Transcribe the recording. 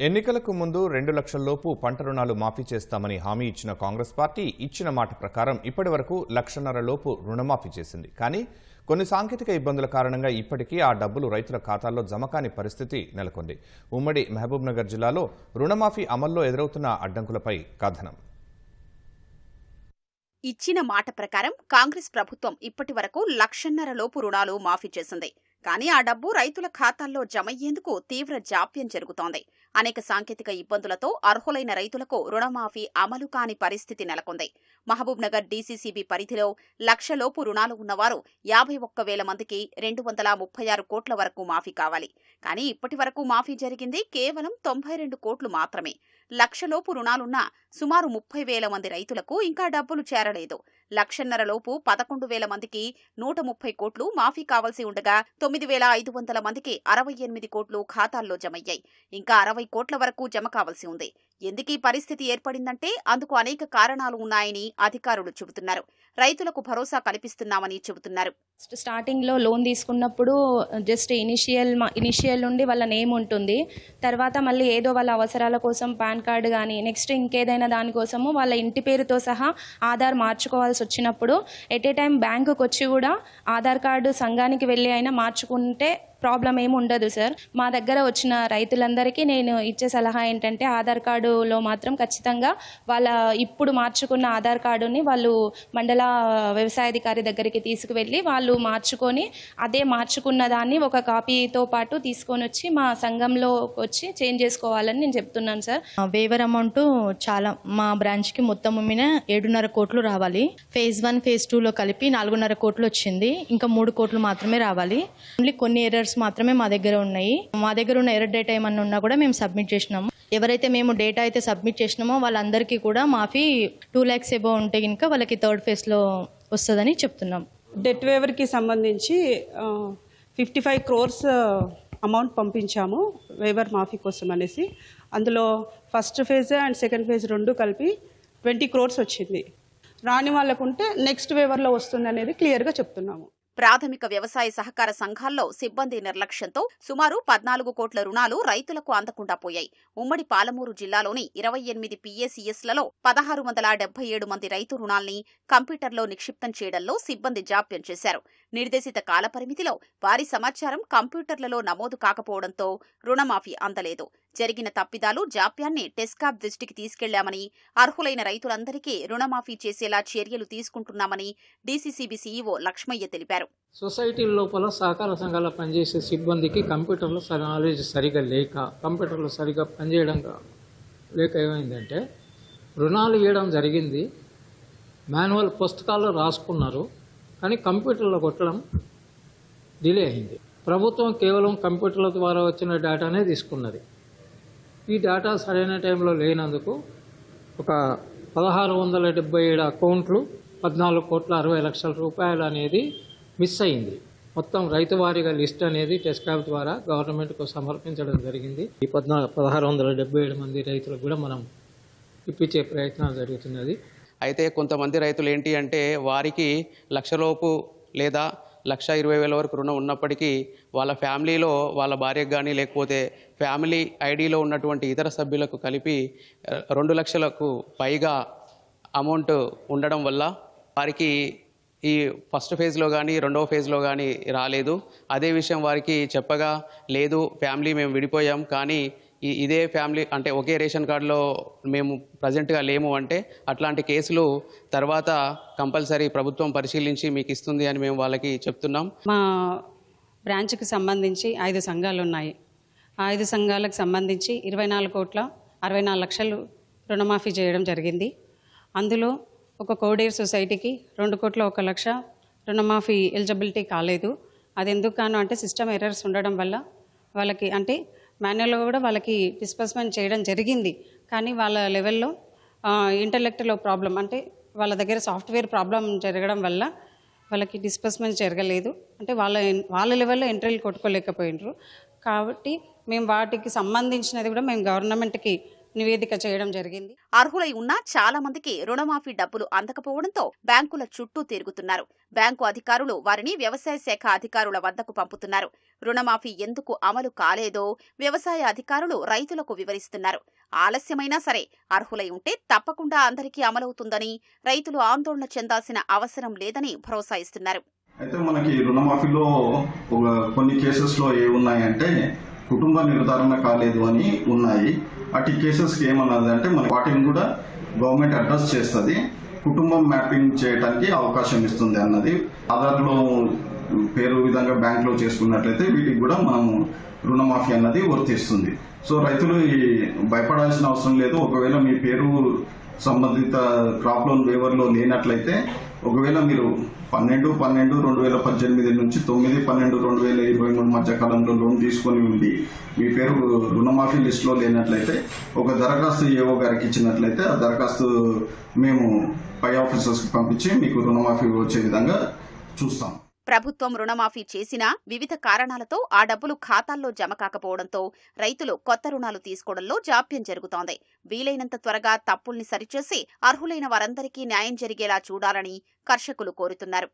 ఎన్నికలకు ముందు రెండు లక్షల్లోపు పంట రుణాలు మాఫీ చేస్తామని హామీ ఇచ్చిన కాంగ్రెస్ పార్టీ ఇచ్చిన మాట ప్రకారం ఇప్పటి వరకు లక్షన్నర లోపు రుణమాఫీ చేసింది. కానీ కొన్ని సాంకేతిక ఇబ్బందుల కారణంగా ఇప్పటికీ ఆ డబ్బులు రైతుల ఖాతాల్లో జమ కాని పరిస్థితి నెలకొంది. ఉమ్మడి మహబూబ్నగర్ జిల్లాలో రుణమాఫీ అమల్లో ఎదురవుతున్న అడ్డంకులపై కథనం. ఇచ్చిన మాట ప్రకారం కాంగ్రెస్ ప్రభుత్వం ఇప్పటి వరకు లక్షన్నర లోపు రుణాలు మాఫీ చేసింది. కానీ ఆ డబ్బు రైతుల ఖాతాల్లో జమయ్యేందుకు తీవ్ర జాప్యం జరుగుతోంది. అనేక సాంకేతిక ఇబ్బందులతో అర్హులైన రైతులకు రుణమాఫీ అమలు కాని పరిస్థితి నెలకొంది. మహబూబ్నగర్ డీసీసీబీ పరిధిలో లక్షలోపు రుణాలు ఉన్నవారు యాభై ఒక్క వేల మందికి రెండు వందల ముప్పై ఆరు కోట్ల వరకు మాఫీ కావాలి. కానీ ఇప్పటి వరకు మాఫీ జరిగింది కేవలం తొంభై రెండు కోట్లు మాత్రమే. లక్షలోపు రుణాలున్న సుమారు ముప్పై వేల మంది రైతులకు ఇంకా డబ్బులు చేరలేదు. లక్షన్నర లోపు పదకొండు వేల మందికి నూట ముప్పై కోట్లు మాఫీ కావాల్సి ఉండగా తొమ్మిది వేల ఐదు వందల మందికి అరవై ఎనిమిది కోట్లు ఖాతాల్లో జమయ్యాయి. ఇంకా అరవై కోట్ల వరకు జమ కావాల్సి ఉంది. ఎందుకు ఈ పరిస్థితి ఏర్పడిందంటే అందుకు అనేక కారణాలు ఉన్నాయని అధికారులు చెబుతున్నారు. రైతులకు భరోసా కల్పిస్తున్నామని చెబుతున్నారు. స్టార్టింగ్లో లోన్ తీసుకున్నప్పుడు జస్ట్ ఇనిషియల్ ఇనిషియల్ నుండి వాళ్ళ నేమ్ ఉంటుంది. తర్వాత మళ్ళీ ఏదో వాళ్ళ అవసరాల కోసం పాన్ కార్డు కానీ నెక్స్ట్ ఇంకేదైనా దానికోసము వాళ్ళ ఇంటి పేరుతో సహా ఆధార్ మార్చుకోవాల్సి వచ్చినప్పుడు ఎట్ ఏ టైం బ్యాంకుకి వచ్చి కూడా ఆధార్ కార్డు సంఘానికి వెళ్ళి అయినా మార్చుకుంటే ప్రాబ్లం ఏమి ఉండదు సార్. మా దగ్గర వచ్చిన రైతులందరికీ నేను ఇచ్చే సలహా ఏంటంటే ఆధార్ కార్డులో మాత్రం ఖచ్చితంగా వాళ్ళ ఇప్పుడు మార్చుకున్న ఆధార్ కార్డుని వాళ్ళు మండల వ్యవసాయాధికారి దగ్గరికి తీసుకువెళ్ళి వాళ్ళు మార్చుకొని అదే మార్చుకున్న దాన్ని ఒక కాపీతో పాటు తీసుకొని వచ్చి మా సంఘంలో వచ్చి చేంజ్ చేసుకోవాలని నేను చెప్తున్నాను సార్. వేవర్ అమౌంట్ చాలా మా బ్రాంచ్కి మొత్తం మీద ఏడున్నర కోట్లు రావాలి. ఫేజ్ వన్ ఫేజ్ టూలో కలిపి నాలుగున్నర కోట్లు వచ్చింది. ఇంకా మూడు కోట్లు మాత్రమే రావాలి. ఓన్లీ కొన్ని ఎర్రర్స్ మాత్రమే మా దగ్గర ఉన్నాయి. మా దగ్గర ఉన్న ఎర్ర డేటా ఏమన్నా ఉన్నా కూడా మేము సబ్మిట్ చేసినాము. ఎవరైతే మేము డేటా అయితే సబ్మిట్ చేసినామో వాళ్ళందరికీ కూడా మాఫీ టూ ల్యాక్స్ ఎబో ఉంటే కనుక వాళ్ళకి థర్డ్ ఫేజ్లో వస్తుందని చెప్తున్నాం. డెట్ వేవర్కి సంబంధించి ఫిఫ్టీ ఫైవ్ క్రోర్స్ అమౌంట్ పంపించాము వేవర్ మాఫీ కోసం అనేసి. అందులో first phase and second phase రెండు కలిపి ట్వంటీ క్రోర్స్ వచ్చింది. రాని వాళ్ళకుంటే నెక్స్ట్ వేవర్లో వస్తుంది అనేది క్లియర్గా చెప్తున్నాము. ప్రాథమిక వ్యవసాయ సహకార సంఘాల్లో సిబ్బంది నిర్లక్ష్యంతో సుమారు పద్నాలుగు కోట్ల రుణాలు రైతులకు అందకుండా పోయాయి. ఉమ్మడి పాలమూరు జిల్లాలోని ఇరవై ఎనిమిది పీఏసీఎస్లలో పదహారు వందల డెబ్బై ఏడు మంది రైతు రుణాల్ని కంప్యూటర్లో నిక్షిప్తం చేయడంలో సిబ్బంది జాప్యం చేశారు. నిర్దేశిత కాలపరిమితిలో వారి సమాచారం కంప్యూటర్లలో నమోదు కాకపోవడంతో రుణమాఫీ అందలేదు. జరిగిన తప్పిదాలు జాప్యాన్ని టెస్కాప్ దృష్టికి తీసుకెళ్ళామని అర్హులైన రైతులందరికీ రుణమాఫీ చేసేలా చర్యలు తీసుకుంటున్నామని డీసీసీబీ సీఈఓ లక్ష్మయ్య తెలిపారు. సొసైటీ లోపల సహకార సంఘాల పనిచేసే సిబ్బందికి కంప్యూటర్లో నాలెడ్జ్ సరిగా లేక కంప్యూటర్లో సరిగా పనిచేయడం లేక ఏమైందంటే రుణాలు ఇవ్వడం జరిగింది మాన్యువల్ పుస్తకాల్లో రాసుకున్నారు కానీ కంప్యూటర్లో కొట్టడం డిలే అయింది. ప్రభుత్వం కేవలం కంప్యూటర్ల ద్వారా వచ్చిన డేటానే తీసుకున్నది. ఈ డేటా సరైన టైంలో లేనందుకు ఒక పదహారు వందల డెబ్బై ఏడు అకౌంట్లు పద్నాలుగు కోట్ల అరవై లక్షల రూపాయలు అనేది మిస్ అయింది. మొత్తం రైతు వారీగా లిస్ట్ అనేది టెస్కాప్ ద్వారా గవర్నమెంట్కు సమర్పించడం జరిగింది. ఈ పద్నా పదహారు వందల డెబ్బై ఏడు మంది రైతులకు కూడా మనం ఇప్పించే ప్రయత్నాలు జరుగుతున్నది. అయితే కొంతమంది రైతులు ఏంటి అంటే వారికి లక్షలోపు లేదా లక్ష ఇరవై వేల వరకు రుణం ఉన్నప్పటికీ వాళ్ళ ఫ్యామిలీలో వాళ్ళ భార్యకు కానీ లేకపోతే ఫ్యామిలీ ఐడిలో ఉన్నటువంటి ఇతర సభ్యులకు కలిపి రెండు లక్షలకు పైగా అమౌంట్ ఉండడం వల్ల వారికి ఈ ఫస్ట్ ఫేజ్లో కానీ రెండవ ఫేజ్లో కానీ రాలేదు. అదే విషయం వారికి చెప్పగా లేదు ఫ్యామిలీ మేము విడిపోయాం కానీ ఇదే ఫ్యామిలీ అంటే ఒకే రేషన్ కార్డులో మేము ప్రజెంట్గా లేము అంటే అట్లాంటి కేసులు తర్వాత కంపల్సరీ ప్రభుత్వం పరిశీలించి మీకు ఇస్తుంది అని మేము వాళ్ళకి చెప్తున్నాం. మా బ్రాంచ్కి సంబంధించి ఐదు సంఘాలు ఉన్నాయి ఆ ఐదు సంఘాలకు సంబంధించి ఇరవై నాలుగు కోట్ల అరవై నాలుగు లక్షలు రుణమాఫీ చేయడం జరిగింది. అందులో ఒక కోడేర్ సొసైటీకి రెండు కోట్ల ఒక లక్ష రుణమాఫీ ఎలిజిబిలిటీ కాలేదు. అది ఎందుకు కాను అంటే సిస్టమ్ ఎర్రర్స్ ఉండడం వల్ల వాళ్ళకి అంటే మాన్యువల్గా కూడా వాళ్ళకి డిస్బర్స్మెంట్ చేయడం జరిగింది. కానీ వాళ్ళ లెవెల్లో ఇంటలెక్ట్లో ప్రాబ్లం అంటే వాళ్ళ దగ్గర సాఫ్ట్వేర్ ప్రాబ్లం జరగడం వల్ల వాళ్ళకి డిస్బర్స్మెంట్ జరగలేదు. అంటే వాళ్ళ వాళ్ళ లెవెల్లో ఎంట్రీలు కొట్టుకోలేకపోయినారు. కాబట్టి మేము వాటికి సంబంధించినది కూడా మేము గవర్నమెంట్కి నివేదిక చేయడం జరిగింది. అర్హులై ఉన్నా చాలా మందికి రుణమాఫీ డబ్బులు అందకపోవడంతో బ్యాంకుల చుట్టూ తిరుగుతున్నారు. బ్యాంకు అధికారులు వారిని వ్యవసాయ శాఖ అధికారుల వద్దకు పంపుతున్నారు. రుణమాఫీ ఎందుకు అమలు కాలేదో వ్యవసాయ అధికారులు రైతులకు వివరిస్తున్నారు. ఆలస్యమైనా సరే అర్హులై ఉంటే తప్పకుండా అందరికీ అమలవుతుందని రైతులు ఆందోళన చెందాల్సిన అవసరం లేదని భరోసా ఇస్తున్నారు అయితే మనకి రుణమాఫీలో కొన్ని కేసెస్లో ఏ ఉన్నాయంటే కుటుంబ నిర్ధారణ కాలేదు అని ఉన్నాయి. అటు కేసెస్కి ఏమన్నది అంటే మన వాటిని కూడా గవర్నమెంట్ అడ్రస్ చేస్తుంది. కుటుంబం మ్యాపింగ్ చేయడానికి అవకాశం ఇస్తుంది అన్నది. ఆధార్లో పేరు విధంగా బ్యాంక్లో చేసుకున్నట్లయితే వీటికి కూడా మనం రుణమాఫీ అన్నది వర్తిస్తుంది. సో రైతులు ఈ భయపడాల్సిన అవసరం లేదు. ఒకవేళ మీ పేరు సంబంధిత క్రాప్ లోన్ వేవర్లో లేనట్లయితే ఒకవేళ మీరు పన్నెండు పన్నెండు రెండు వేల పద్దెనిమిది నుంచి తొమ్మిది పన్నెండు రెండు వేల ఇరవై మూడు మధ్య కాలంలో లోన్ తీసుకొని ఉండి మీ పేరు రుణమాఫీ లిస్టులో లేనట్లయితే ఒక దరఖాస్తు ఏవో గారికి ఇచ్చినట్లయితే ఆ దరఖాస్తు మేము పై ఆఫీసర్స్కి పంపించి మీకు రుణమాఫీ వచ్చే విధంగా చూస్తాం. ప్రభుత్వం రుణమాఫీ చేసినా వివిధ కారణాలతో ఆ డబ్బులు ఖాతాల్లో జమ కాకపోవడంతో రైతులు కొత్త రుణాలు తీసుకోవడంలో జాప్యం జరుగుతోంది. వీలైనంత త్వరగా తప్పుల్ని సరిచేసి అర్హులైన వారందరికీ న్యాయం జరిగేలా చూడాలని కర్షకులు కోరుతున్నారు.